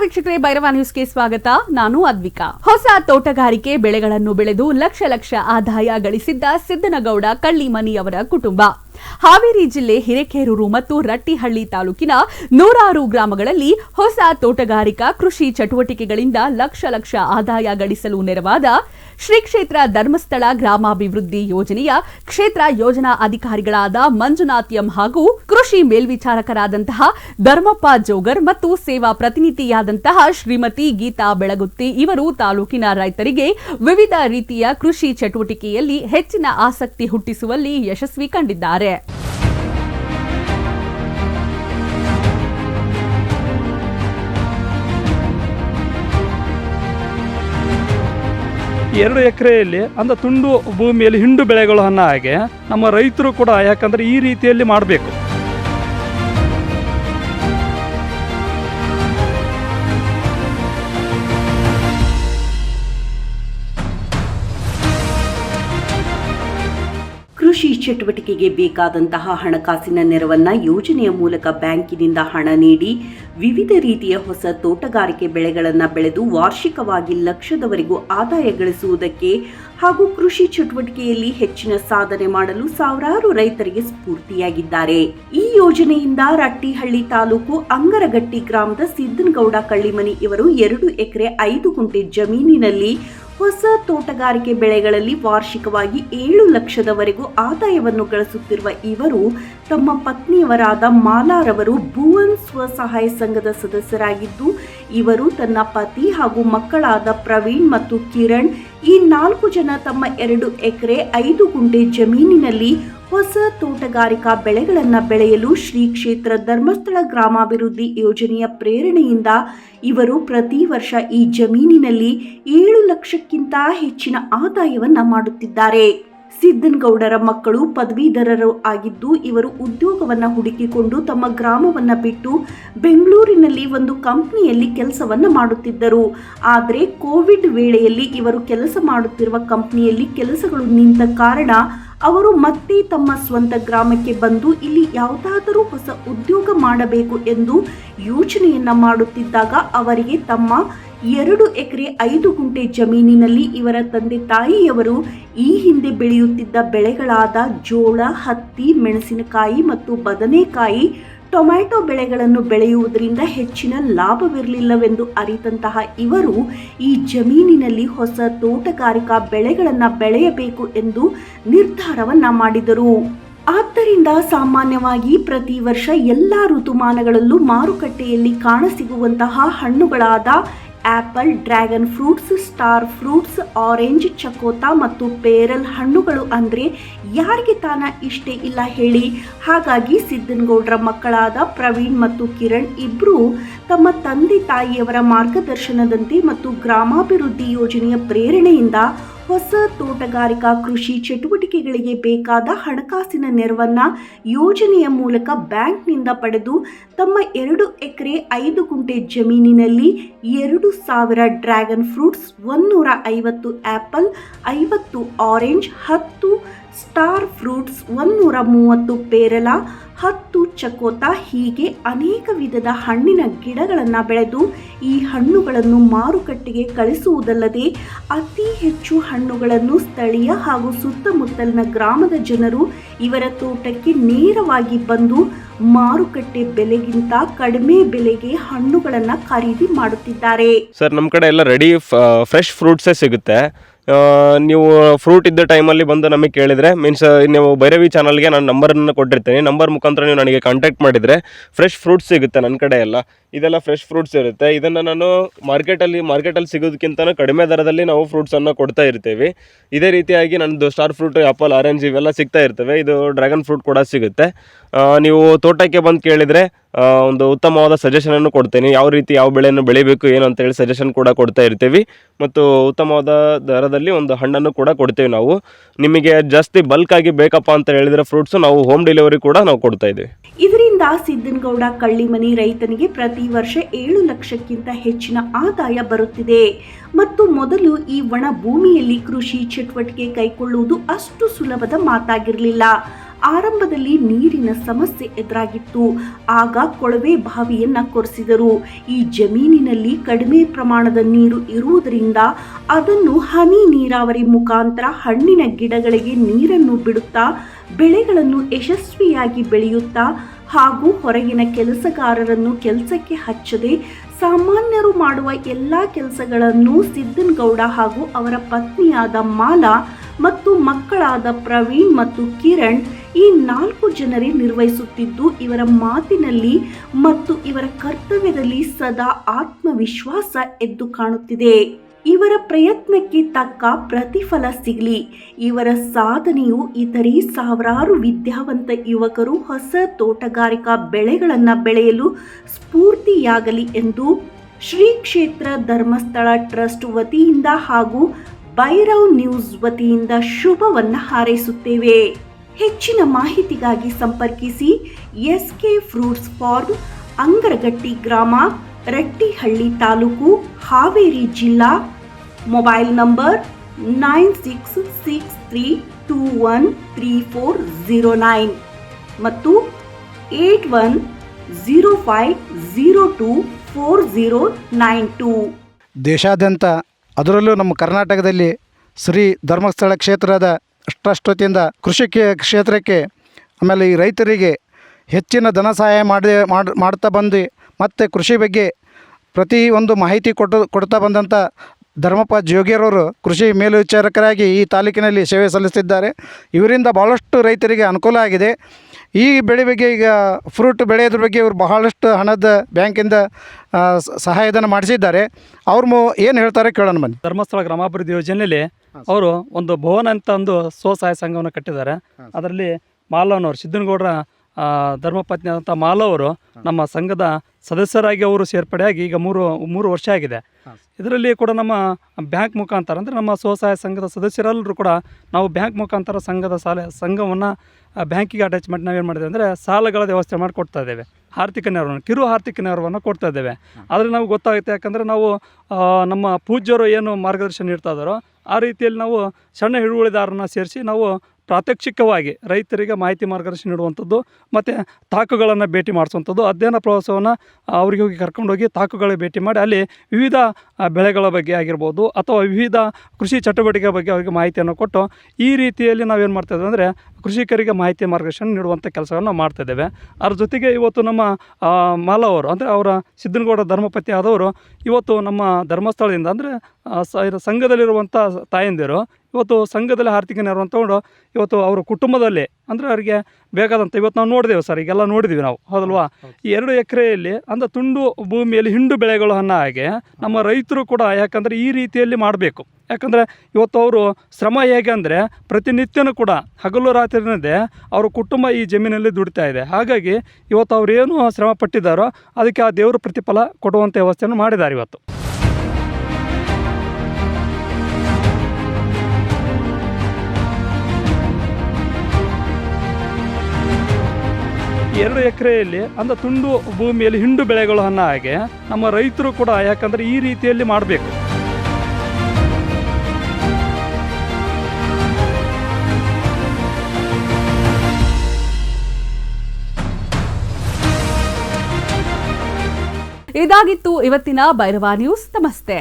ವೀಕ್ಷಕರೇ ಭೈರವ ನ್ಯೂಸ್ಗೆ ಸ್ವಾಗತ. ನಾನು ಅದ್ವಿಕಾ. ಹೊಸ ತೋಟಗಾರಿಕೆ ಬೆಳೆಗಳನ್ನು ಬೆಳೆದು ಲಕ್ಷ ಲಕ್ಷ ಆದಾಯ ಗಳಿಸಿದ್ದ ಸಿದ್ದನಗೌಡ ಕಳ್ಳಿಮನಿ ಅವರ ಕುಟುಂಬ. ಹಾವೇರಿ ಜಿಲ್ಲೆ ಹಿರೇಕೇರೂರು ಮತ್ತು ರಟ್ಟಿಹಳ್ಳಿ ತಾಲೂಕಿನ ನೂರಾರು ಗ್ರಾಮಗಳಲ್ಲಿ ಹೊಸ ತೋಟಗಾರಿಕಾ ಕೃಷಿ ಚಟುವಟಿಕೆಗಳಿಂದ ಲಕ್ಷ ಲಕ್ಷ ಆದಾಯ ಗಳಿಸಲು ನೆರವಾದ ಶ್ರೀ ಕ್ಷೇತ್ರ ಧರ್ಮಸ್ಥಳ ಗ್ರಾಮಾಭಿವೃದ್ಧಿ ಯೋಜನೆಯ ಕ್ಷೇತ್ರ ಯೋಜನಾ ಅಧಿಕಾರಿಗಳಾದ ಮಂಜುನಾಥ್ ಎಂ ಹಾಗೂ ಕೃಷಿ ಮೇಲ್ವಿಚಾರಕರಾದಂತಹ ಧರ್ಮಪ್ಪ ಜೋಗರ್ ಮತ್ತು ಸೇವಾ ಪ್ರತಿನಿಧಿಯಾದಂತಹ ಶ್ರೀಮತಿ ಗೀತಾ ಬೆಳಗುತ್ತಿ ಇವರು ತಾಲೂಕಿನ ರೈತರಿಗೆ ವಿವಿಧ ರೀತಿಯ ಕೃಷಿ ಚಟುವಟಿಕೆಯಲ್ಲಿ ಹೆಚ್ಚಿನ ಆಸಕ್ತಿ ಹುಟ್ಟಿಸುವಲ್ಲಿ ಯಶಸ್ವಿ ಕಂಡಿದ್ದಾರೆ. ಎರಡು ಎಕರೆಯಲ್ಲಿ ಅಂದ ತುಂಡು ಭೂಮಿಯಲ್ಲಿ ಹಿಂಡು ಬೆಳೆಗಳನ್ನ ಹಾಗೆ ನಮ್ಮ ರೈತರು ಕೂಡ ಯಾಕಂದ್ರೆ ಈ ರೀತಿಯಲ್ಲಿ ಮಾಡಬೇಕು. ಚಟುವಟಿಕೆಗೆ ಬೇಕಾದಂತಹ ಹಣಕಾಸಿನ ನೆರವನ್ನ ಯೋಜನೆಯ ಮೂಲಕ ಬ್ಯಾಂಕಿನಿಂದ ಹಣ ನೀಡಿ ವಿವಿಧ ರೀತಿಯ ಹೊಸ ತೋಟಗಾರಿಕೆ ಬೆಳೆಗಳನ್ನು ಬೆಳೆದು ವಾರ್ಷಿಕವಾಗಿ ಲಕ್ಷದವರೆಗೂ ಆದಾಯ ಗಳಿಸುವುದಕ್ಕೆ ಹಾಗೂ ಕೃಷಿ ಚಟುವಟಿಕೆಯಲ್ಲಿ ಹೆಚ್ಚಿನ ಸಾಧನೆ ಮಾಡಲು ಸಾವಿರಾರು ರೈತರಿಗೆ ಸ್ಫೂರ್ತಿಯಾಗಿದ್ದಾರೆ. ಈ ಯೋಜನೆಯಿಂದ ರಟ್ಟಿಹಳ್ಳಿ ತಾಲೂಕು ಅಂಗರಗಟ್ಟಿ ಗ್ರಾಮದ ಸಿದ್ದನಗೌಡ ಕಳ್ಳಿಮನಿ ಇವರು ಎರಡು ಎಕರೆ ಐದು ಗುಂಟೆ ಜಮೀನಿನಲ್ಲಿ ಹೊಸ ತೋಟಗಾರಿಕೆ ಬೆಳೆಗಳಲ್ಲಿ ವಾರ್ಷಿಕವಾಗಿ ಏಳು ಲಕ್ಷದವರೆಗೂ ಆದಾಯವನ್ನು ಗಳಿಸುತ್ತಿರುವ ಇವರು ತಮ್ಮ ಪತ್ನಿಯವರಾದ ಮಾಲಾರವರು ಭುವನ್ ಸ್ವಸಹಾಯ ಸಂಘದ ಸದಸ್ಯರಾಗಿದ್ದು, ಇವರು ತನ್ನ ಪತಿ ಹಾಗೂ ಮಕ್ಕಳಾದ ಪ್ರವೀಣ್ ಮತ್ತು ಕಿರಣ್ ಈ ನಾಲ್ಕು ಜನ ತಮ್ಮ ಎರಡು ಎಕರೆ ಐದು ಗುಂಟೆ ಜಮೀನಿನಲ್ಲಿ ಹೊಸ ತೋಟಗಾರಿಕಾ ಬೆಳೆಗಳನ್ನು ಬೆಳೆಯಲು ಶ್ರೀ ಕ್ಷೇತ್ರ ಧರ್ಮಸ್ಥಳ ಗ್ರಾಮಾಭಿವೃದ್ಧಿ ಯೋಜನೆಯ ಪ್ರೇರಣೆಯಿಂದ ಇವರು ಪ್ರತಿ ವರ್ಷ ಈ ಜಮೀನಿನಲ್ಲಿ ಏಳು ಲಕ್ಷಕ್ಕಿಂತ ಹೆಚ್ಚಿನ ಆದಾಯವನ್ನ ಮಾಡುತ್ತಿದ್ದಾರೆ. ಸಿದ್ದನಗೌಡರ ಮಕ್ಕಳು ಪದವೀಧರರು ಆಗಿದ್ದು ಇವರು ಉದ್ಯೋಗವನ್ನು ಹುಡುಕಿಕೊಂಡು ತಮ್ಮ ಗ್ರಾಮವನ್ನು ಬಿಟ್ಟು ಬೆಂಗಳೂರಿನಲ್ಲಿ ಒಂದು ಕಂಪ್ನಿಯಲ್ಲಿ ಕೆಲಸವನ್ನು ಮಾಡುತ್ತಿದ್ದರು. ಆದರೆ ಕೋವಿಡ್ ವೇಳೆಯಲ್ಲಿ ಇವರು ಕೆಲಸ ಮಾಡುತ್ತಿರುವ ಕಂಪ್ನಿಯಲ್ಲಿ ಕೆಲಸಗಳು ನಿಂತ ಕಾರಣ ಅವರು ಮತ್ತೆ ತಮ್ಮ ಸ್ವಂತ ಗ್ರಾಮಕ್ಕೆ ಬಂದು ಇಲ್ಲಿ ಯಾವುದಾದರೂ ಹೊಸ ಉದ್ಯೋಗ ಮಾಡಬೇಕು ಎಂದು ಯೋಚನೆಯನ್ನ ಮಾಡುತ್ತಿದ್ದಾಗ ಅವರಿಗೆ ತಮ್ಮ ಎರಡು ಎಕರೆ ಐದು ಗುಂಟೆ ಜಮೀನಿನಲ್ಲಿ ಇವರ ತಂದೆ ತಾಯಿಯವರು ಈ ಹಿಂದೆ ಬೆಳೆಯುತ್ತಿದ್ದ ಬೆಳೆಗಳಾದ ಜೋಳ, ಹತ್ತಿ, ಮೆಣಸಿನಕಾಯಿ ಮತ್ತು ಬದನೆಕಾಯಿ ಟೊಮ್ಯಾಟೊ ಬೆಳೆಗಳನ್ನು ಬೆಳೆಯುವುದರಿಂದ ಹೆಚ್ಚಿನ ಲಾಭವಿರಲಿಲ್ಲವೆಂದು ಅರಿತಂತಹ ಇವರು ಈ ಜಮೀನಿನಲ್ಲಿ ಹೊಸ ತೋಟಗಾರಿಕಾ ಬೆಳೆಗಳನ್ನು ಬೆಳೆಯಬೇಕು ಎಂದು ನಿರ್ಧಾರವನ್ನ ಮಾಡಿದರು. ಆದ್ದರಿಂದ ಸಾಮಾನ್ಯವಾಗಿ ಪ್ರತಿ ವರ್ಷ ಎಲ್ಲ ಋತುಮಾನಗಳಲ್ಲೂ ಮಾರುಕಟ್ಟೆಯಲ್ಲಿ ಕಾಣಸಿಗುವಂತಹ ಹಣ್ಣುಗಳಾದ apple, dragon fruits, star fruits, orange, ಚಕೋತಾ ಮತ್ತು ಪೇರಲ್ ಹಣ್ಣುಗಳು ಅಂದರೆ ಯಾರಿಗೆ ತಾನ ಇಷ್ಟೇ ಇಲ್ಲ ಹೇಳಿ. ಹಾಗಾಗಿ ಸಿದ್ದನಗೌಡರ ಮಕ್ಕಳಾದ ಪ್ರವೀಣ್ ಮತ್ತು ಕಿರಣ್ ಇಬ್ಬರು ತಮ್ಮ ತಂದೆ ತಾಯಿಯವರ ಮಾರ್ಗದರ್ಶನದಂತೆ ಮತ್ತು ಗ್ರಾಮಾಭಿವೃದ್ಧಿ ಯೋಜನೆಯ ಪ್ರೇರಣೆಯಿಂದ ಹೊಸ ತೋಟಗಾರಿಕಾ ಕೃಷಿ ಚಟುವಟಿಕೆಗಳಿಗೆ ಬೇಕಾದ ಹಣಕಾಸಿನ ನೆರವನ್ನು ಯೋಜನೆಯ ಮೂಲಕ ಬ್ಯಾಂಕ್ನಿಂದ ಪಡೆದು ತಮ್ಮ ಎರಡು ಎಕರೆ ಐದು ಗುಂಟೆ ಜಮೀನಿನಲ್ಲಿ ಎರಡು ಸಾವಿರ ಡ್ರ್ಯಾಗನ್ ಫ್ರೂಟ್ಸ್ ಒಂದೂರ ಐವತ್ತು ಆ್ಯಪಲ್ ಐವತ್ತು ಆರೆಂಜ್ ಹತ್ತು ಸ್ಟಾರ್ ಫ್ರೂಟ್ಸ್ ಒಂದೂರ ಮೂವತ್ತು ಪೇರಲ, ಹತ್ತು ಚಕೋತ, ಹೀಗೆ ಅನೇಕ ವಿಧದ ಹಣ್ಣಿನ ಗಿಡಗಳನ್ನು ಬೆಳೆದು ಈ ಹಣ್ಣುಗಳನ್ನು ಮಾರುಕಟ್ಟೆಗೆ ಕಳಿಸುವುದಲ್ಲದೆ ಅತಿ ಹೆಚ್ಚು ಹಣ್ಣುಗಳನ್ನು ಸ್ಥಳೀಯ ಹಾಗೂ ಸುತ್ತಮುತ್ತಲಿನ ಗ್ರಾಮದ ಜನರು ಇವರ ತೋಟಕ್ಕೆ ನೇರವಾಗಿ ಬಂದು ಮಾರುಕಟ್ಟೆ ಬೆಲೆಗಿಂತ ಕಡಿಮೆ ಬೆಲೆಗೆ ಹಣ್ಣುಗಳನ್ನು ಖರೀದಿ ಮಾಡುತ್ತಿದ್ದಾರೆ. ಸರ್ ನಮ್ಮ ಕಡೆ ಎಲ್ಲ ರೆಡಿ ಫ್ರೆಶ್ ಫ್ರೂಟ್ಸೇ ಸಿಗುತ್ತೆ. ನೀವು ಫ್ರೂಟ್ ಇದ್ದ ಟೈಮಲ್ಲಿ ಬಂದು ನಮಗೆ ಕೇಳಿದರೆ ಮೀನ್ಸ್ ನೀವು ಭೈರವಿ ಚಾನಲ್ಗೆ ನಾನು ನಂಬರನ್ನು ಕೊಟ್ಟಿರ್ತೀನಿ. ನಂಬರ್ ಮುಖಾಂತರ ನೀವು ನನಗೆ ಕಾಂಟ್ಯಾಕ್ಟ್ ಮಾಡಿದರೆ ಫ್ರೆಶ್ ಫ್ರೂಟ್ಸ್ ಸಿಗುತ್ತೆ ನನ್ನ ಕಡೆ ಎಲ್ಲ. ಇದೆಲ್ಲ ಫ್ರೆಶ್ ಫ್ರೂಟ್ಸ್ ಇರುತ್ತೆ. ಇದನ್ನು ನಾನು ಮಾರ್ಕೆಟಲ್ಲಿ ಮಾರ್ಕೆಟಲ್ಲಿ ಸಿಗೋದಕ್ಕಿಂತ ಕಡಿಮೆ ದರದಲ್ಲಿ ನಾವು ಫ್ರೂಟ್ಸನ್ನು ಕೊಡ್ತಾ ಇರ್ತೀವಿ. ಇದೇ ರೀತಿಯಾಗಿ ನನ್ನದು ಸ್ಟಾರ್ ಫ್ರೂಟ್ ಆ್ಯಪಲ್ ಆರೆಂಜ್ ಇವೆಲ್ಲ ಸಿಗ್ತಾ ಇರ್ತವೆ. ಇದು ಡ್ರ್ಯಾಗನ್ ಫ್ರೂಟ್ ಕೂಡ ಸಿಗುತ್ತೆ. ನೀವು ತೋಟಕ್ಕೆ ಬಂದು ಕೇಳಿದರೆ ಒಂದು ಉತ್ತಮವಾದ ಸಜೆಷನನ್ನು ಕೊಡ್ತೇನೆ. ಯಾವ ರೀತಿ ಯಾವ ಬೆಳೆಯನ್ನು ಬೆಳಿಬೇಕು, ಏನು ಅಂತ ಹೇಳಿ ಸಜೆಷನ್ ಕೂಡ ಕೊಡ್ತಾ ಇರ್ತೀವಿ. ಮತ್ತು ಉತ್ತಮವಾದ ದರದಲ್ಲಿ ಒಂದು ಹಣ್ಣನ್ನು ಕೂಡ ಕೊಡ್ತೇವೆ ನಾವು. ನಿಮಗೆ ಜಾಸ್ತಿ ಬಲ್ಕ್ ಆಗಿ ಬೇಕಪ್ಪ ಅಂತ ಹೇಳಿದರೆ ಫ್ರೂಟ್ಸು ನಾವು ಹೋಮ್ ಡೆಲಿವರಿ ಕೂಡ ನಾವು ಕೊಡ್ತಾ ಇದ್ದೀವಿ. ಇದರಿಂದ ಸಿದ್ದನಗೌಡ ಕಳ್ಳಿಮನಿ ರೈತನಿಗೆ ಪ್ರತಿ ವರ್ಷ ಏಳು ಲಕ್ಷಕ್ಕಿಂತ ಹೆಚ್ಚಿನ ಆದಾಯ ಬರುತ್ತಿದೆ. ಮತ್ತು ಮೊದಲು ಈ ಒಣ ಭೂಮಿಯಲ್ಲಿ ಕೃಷಿ ಚಟುವಟಿಕೆ ಕೈಗೊಳ್ಳುವುದು ಅಷ್ಟು ಸುಲಭದ ಮಾತಾಗಿರಲಿಲ್ಲ. ಆರಂಭದಲ್ಲಿ ನೀರಿನ ಸಮಸ್ಯೆ ಎದುರಾಗಿತ್ತು. ಆಗ ಕೊಳವೆ ಬಾವಿಯನ್ನ ಕೊರೆಸಿದರು. ಈ ಜಮೀನಿನಲ್ಲಿ ಕಡಿಮೆ ಪ್ರಮಾಣದ ನೀರು ಇರುವುದರಿಂದ ಅದನ್ನು ಹನಿ ನೀರಾವರಿ ಮುಖಾಂತರ ಹಣ್ಣಿನ ಗಿಡಗಳಿಗೆ ನೀರನ್ನು ಬಿಡುತ್ತಾ, ಬೆಳೆಗಳನ್ನು ಯಶಸ್ವಿಯಾಗಿ ಬೆಳೆಯುತ್ತಾ ಹಾಗೂ ಹೊರಗಿನ ಕೆಲಸಗಾರರನ್ನು ಕೆಲಸಕ್ಕೆ ಹಚ್ಚದೆ, ಸಾಮಾನ್ಯರು ಮಾಡುವ ಎಲ್ಲ ಕೆಲಸಗಳನ್ನು ಸಿದ್ದನಗೌಡ ಹಾಗೂ ಅವರ ಪತ್ನಿಯಾದ ಮಾಲಾ ಮತ್ತು ಮಕ್ಕಳಾದ ಪ್ರವೀಣ್ ಮತ್ತು ಕಿರಣ್ ಈ ನಾಲ್ಕು ಜನರೇ ನಿರ್ವಹಿಸುತ್ತಿದ್ದು, ಇವರ ಮಾತಿನಲ್ಲಿ ಮತ್ತು ಇವರ ಕರ್ತವ್ಯದಲ್ಲಿ ಸದಾ ಆತ್ಮವಿಶ್ವಾಸ ಎದ್ದು ಕಾಣುತ್ತಿದೆ. ಇವರ ಪ್ರಯತ್ನಕ್ಕೆ ತಕ್ಕ ಪ್ರತಿಫಲ ಸಿಗಲಿ. ಇವರ ಸಾಧನೆಯು ಇತರೆ ಸಾವಿರಾರು ವಿದ್ಯಾವಂತ ಯುವಕರು ಹೊಸ ತೋಟಗಾರಿಕಾ ಬೆಳೆಗಳನ್ನು ಬೆಳೆಯಲು ಸ್ಫೂರ್ತಿಯಾಗಲಿ ಎಂದು ಶ್ರೀ ಕ್ಷೇತ್ರ ಧರ್ಮಸ್ಥಳ ಟ್ರಸ್ಟ್ ವತಿಯಿಂದ ಹಾಗೂ ಭೈರವ್ ನ್ಯೂಸ್ ವತಿಯಿಂದ ಶುಭವನ್ನು ಹಾರೈಸುತ್ತೇವೆ. ಹೆಚ್ಚಿನ ಮಾಹಿತಿಗಾಗಿ ಸಂಪರ್ಕಿಸಿ S K fruits farm, Angaragatti ಗ್ರಾಮ, ರಟ್ಟಿಹಳ್ಳಿ ತಾಲೂಕು, ಹಾವೇರಿ ಜಿಲ್ಲಾ. Mobile number nine six six three two one three four zero nine ಮತ್ತು eight one zero five zero two four zero nine two. ದೇಶಾದ್ಯಂತ ಅದರಲ್ಲೂ ನಮ್ಮ ಕರ್ನಾಟಕದಲ್ಲಿ ಶ್ರೀ ಧರ್ಮಸ್ಥಳ ಕ್ಷೇತ್ರದ ವತಿಯಿಂದ ಕೃಷಿ ಕ್ಷೇ- ಕ್ಷೇತ್ರಕ್ಕೆ, ಆಮೇಲೆ ಈ ರೈತರಿಗೆ ಹೆಚ್ಚಿನ ಧನ ಸಹಾಯ ಮಾಡಿ ಮಾಡ್, ಮಾಡ್ತಾ ಬಂದು ಮತ್ತು ಕೃಷಿ ಬಗ್ಗೆ ಪ್ರತಿ ಒಂದು ಮಾಹಿತಿ ಕೊಟ್ಟು, ಕೊಡ್ತಾ ಬಂದಂಥ ಧರ್ಮಪ್ಪ ಜೋಗಿಯರವರು ಕೃಷಿ ಮೇಲ್ವಿಚಾರಕರಾಗಿ ಈ ತಾಲೂಕಿನಲ್ಲಿ ಸೇವೆ ಸಲ್ಲಿಸ್ತಿದ್ದಾರೆ ಇವರಿಂದ ಭಾಳಷ್ಟು ರೈತರಿಗೆ ಅನುಕೂಲ ಆಗಿದೆ. ಈ ಬೆಳೆ ಬಗ್ಗೆ ಈಗ ಫ್ರೂಟ್ ಬೆಳೆಯೋದ್ರ ಬಗ್ಗೆ ಇವರು ಬಹಳಷ್ಟು ಹಣದ ಬ್ಯಾಂಕಿಂದ ಸಹಾಯಧನ ಮಾಡಿಸಿದ್ದಾರೆ. ಅವ್ರು ಏನು ಹೇಳ್ತಾರೆ ಕೇಳೋಣ ಬನ್ನಿ. ಧರ್ಮಸ್ಥಳ ಗ್ರಾಮಾಭಿವೃದ್ಧಿ ಯೋಜನೆಯಲ್ಲಿ ಅವರು ಒಂದು ಭವನ ಅಂತ ಒಂದು ಸ್ವಸಹಾಯ ಸಂಘವನ್ನು ಕಟ್ಟಿದ್ದಾರೆ. ಅದರಲ್ಲಿ ಮಾಲವನವರು ಸಿದ್ದನಗೌಡರ ಧರ್ಮಪತ್ನಿ ಆದಂಥ ಮಾಲವರು ನಮ್ಮ ಸಂಘದ ಸದಸ್ಯರಾಗಿ ಅವರು ಸೇರ್ಪಡೆಯಾಗಿ ಈಗ ಮೂರು ಮೂರು ವರ್ಷ ಆಗಿದೆ. ಇದರಲ್ಲಿ ಕೂಡ ನಮ್ಮ ಬ್ಯಾಂಕ್ ಮುಖಾಂತರ ಅಂದರೆ ನಮ್ಮ ಸ್ವಸಹಾಯ ಸಂಘದ ಸದಸ್ಯರೆಲ್ಲರೂ ಕೂಡ ನಾವು ಬ್ಯಾಂಕ್ ಮುಖಾಂತರ ಸಂಘದ ಸಾಲ ಸಂಘವನ್ನು ಬ್ಯಾಂಕಿಗೆ ಅಟ್ಯಾಚ್ಮೆಂಟ್ ನಾವೇನು ಮಾಡಿದ್ದೇವೆ ಅಂದರೆ ಸಾಲಗಳ ವ್ಯವಸ್ಥೆ ಮಾಡಿ ಕೊಡ್ತಾ ಇದ್ದೇವೆ. ಆರ್ಥಿಕ ನೆರವನ್ನು ಕಿರು ಆರ್ಥಿಕ ನೆರವನ್ನು ಕೊಡ್ತಾ ಇದ್ದೇವೆ. ಆದರೆ ನಾವು ಗೊತ್ತಾಗುತ್ತೆ ಯಾಕಂದರೆ ನಾವು ನಮ್ಮ ಪೂಜ್ಯರು ಏನು ಮಾರ್ಗದರ್ಶನ ನೀಡ್ತಾ ಇದ್ದಾರೋ ಆ ರೀತಿಯಲ್ಲಿ ನಾವು ಸಣ್ಣ ಹಿಡುವಳಿದಾರರನ್ನ ಸೇರಿಸಿ ನಾವು ಪ್ರಾತ್ಯಕ್ಷಿಕವಾಗಿ ರೈತರಿಗೆ ಮಾಹಿತಿ ಮಾರ್ಗದರ್ಶನ ನೀಡುವಂಥದ್ದು ಮತ್ತು ತಾಕುಗಳನ್ನು ಭೇಟಿ ಮಾಡಿಸುವಂಥದ್ದು. ಅಧ್ಯಯನ ಪ್ರವಾಸವನ್ನು ಅವರಿಗೆ ಹೋಗಿ ಕರ್ಕೊಂಡೋಗಿ ತಾಕುಗಳ ಭೇಟಿ ಮಾಡಿ ಅಲ್ಲಿ ವಿವಿಧ ಬೆಳೆಗಳ ಬಗ್ಗೆ ಆಗಿರ್ಬೋದು ಅಥವಾ ವಿವಿಧ ಕೃಷಿ ಚಟುವಟಿಕೆ ಬಗ್ಗೆ ಅವರಿಗೆ ಮಾಹಿತಿಯನ್ನು ಕೊಟ್ಟು ಈ ರೀತಿಯಲ್ಲಿ ನಾವೇನು ಮಾಡ್ತಾಯಿದ್ವಿ ಇದ್ದೇವೆ ಅಂದರೆ ಕೃಷಿಕರಿಗೆ ಮಾಹಿತಿ ಮಾರ್ಗದರ್ಶನ ನೀಡುವಂಥ ಕೆಲಸವನ್ನು ಮಾಡ್ತಾ ಇದ್ದೇವೆ. ಅದ್ರ ಜೊತೆಗೆ ಇವತ್ತು ನಮ್ಮ ಮಾಲವರು ಅಂದರೆ ಅವರ ಸಿದ್ದನಗೌಡ ಧರ್ಮಪತಿ ಆದವರು ಇವತ್ತು ನಮ್ಮ ಧರ್ಮಸ್ಥಳದಿಂದ ಅಂದರೆ ಸಂಘದಲ್ಲಿರುವಂಥ ತಾಯಂದಿರು ಇವತ್ತು ಸಂಘದಲ್ಲಿ ಆರ್ಥಿಕ ನೆರವನ್ನು ತಗೊಂಡು ಇವತ್ತು ಅವರ ಕುಟುಂಬದಲ್ಲಿ ಅಂದರೆ ಅವರಿಗೆ ಬೇಕಾದಂಥ ಇವತ್ತು ನಾವು ನೋಡಿದೆವು ಸರ್ ಈಗೆಲ್ಲ ನೋಡಿದ್ದೀವಿ ನಾವು. ಹೌದಲ್ವಾ? ಈ ಎರಡು ಎಕರೆಯಲ್ಲಿ ಅಂದರೆ ತುಂಡು ಭೂಮಿಯಲ್ಲಿ ಹಿಂಡು ಬೆಳೆಗಳು ಅನ್ನೋ ಹಾಗೆ ನಮ್ಮ ರೈತರು ಕೂಡ ಯಾಕಂದರೆ ಈ ರೀತಿಯಲ್ಲಿ ಮಾಡಬೇಕು. ಯಾಕಂದರೆ ಇವತ್ತು ಅವರು ಶ್ರಮ ಹೇಗೆ ಅಂದರೆ ಪ್ರತಿನಿತ್ಯನೂ ಕೂಡ ಹಗಲು ರಾತ್ರಿನದೇ ಅವರ ಕುಟುಂಬ ಈ ಜಮೀನಲ್ಲಿ ದುಡಿತಾ ಇದೆ. ಹಾಗಾಗಿ ಇವತ್ತು ಅವ್ರು ಏನು ಶ್ರಮ ಪಟ್ಟಿದ್ದಾರೋ ಅದಕ್ಕೆ ಆ ದೇವರು ಪ್ರತಿಫಲ ಕೊಡುವಂಥ ವ್ಯವಸ್ಥೆಯನ್ನು ಮಾಡಿದ್ದಾರೆ ಇವತ್ತು. ಎರಡು ಎಕರೆಯಲ್ಲಿ ಅಂದ್ರೆ ತುಂಡು ಭೂಮಿಯಲ್ಲಿ ಹಿಂಡು ಬೆಳೆಗಳು ಅನ್ನೋ ಹಾಗೆ ನಮ್ಮ ರೈತರು ಕೂಡ ಯಾಕಂದರೆ ಈ ರೀತಿಯಲ್ಲಿ ಮಾಡಬೇಕು. ಇದಾಗಿತ್ತು ಇವತ್ತಿನ ಬೈರವಾ ನ್ಯೂಸ್. ನಮಸ್ತೆ.